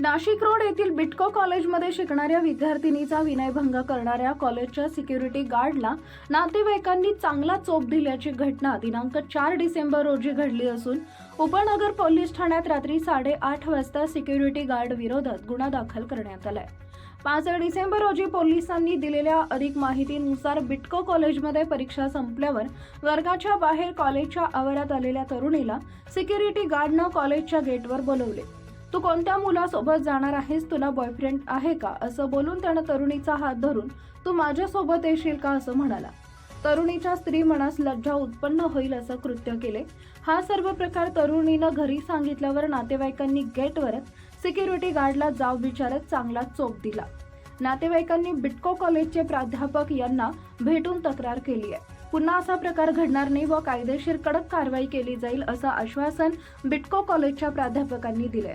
Nashik road येथील बिटको कॉलेजमध्ये शिकणाऱ्या विद्यार्थिनीचा विनयभंग करणाऱ्या कॉलेजच्या सिक्युरिटी गार्डला नातेवाईकांनी चांगला चोप दिल्याची घटना दिनांक चार डिसेंबर रोजी घडली असून उपनगर पोलीस ठाण्यात रात्री साडेआठ वाजता सिक्युरिटी गार्ड विरोधात गुन्हा दाखल करण्यात आलाय. पाच डिसेंबर रोजी पोलिसांनी दिलेल्या अधिक माहितीनुसार बिटको कॉलेजमध्ये परीक्षा संपल्यावर वर्गाच्या बाहेर कॉलेजच्या आवारात आलेल्या तरुणीला सिक्युरिटी गार्डनं कॉलेजच्या गेटवर बोलवले. तू कोणत्या मुलासोबत जाणार आहेस? तुला बॉयफ्रेंड आहे का? असं बोलून त्यानं तरुणीचा हात धरून तू माझ्यासोबत येशील का? असं म्हणाला. तरुणीच्या स्त्री मनास लज्जा उत्पन्न होईल असं कृत्य केले. हा सर्व प्रकार तरुणीनं घरी सांगितल्यावर नातेवाईकांनी गेटवर सिक्युरिटी गार्डला जाव विचारत चांगला चोप दिला. नातेवाईकांनी बिटको कॉलेजचे प्राध्यापक यांना भेटून तक्रार केली आहे पुन्हा असा प्रकार घडणार नाही व कायदेशीर कडक कारवाई केली जाईल असं आश्वासन बिटको कॉलेजच्या प्राध्यापकांनी दिले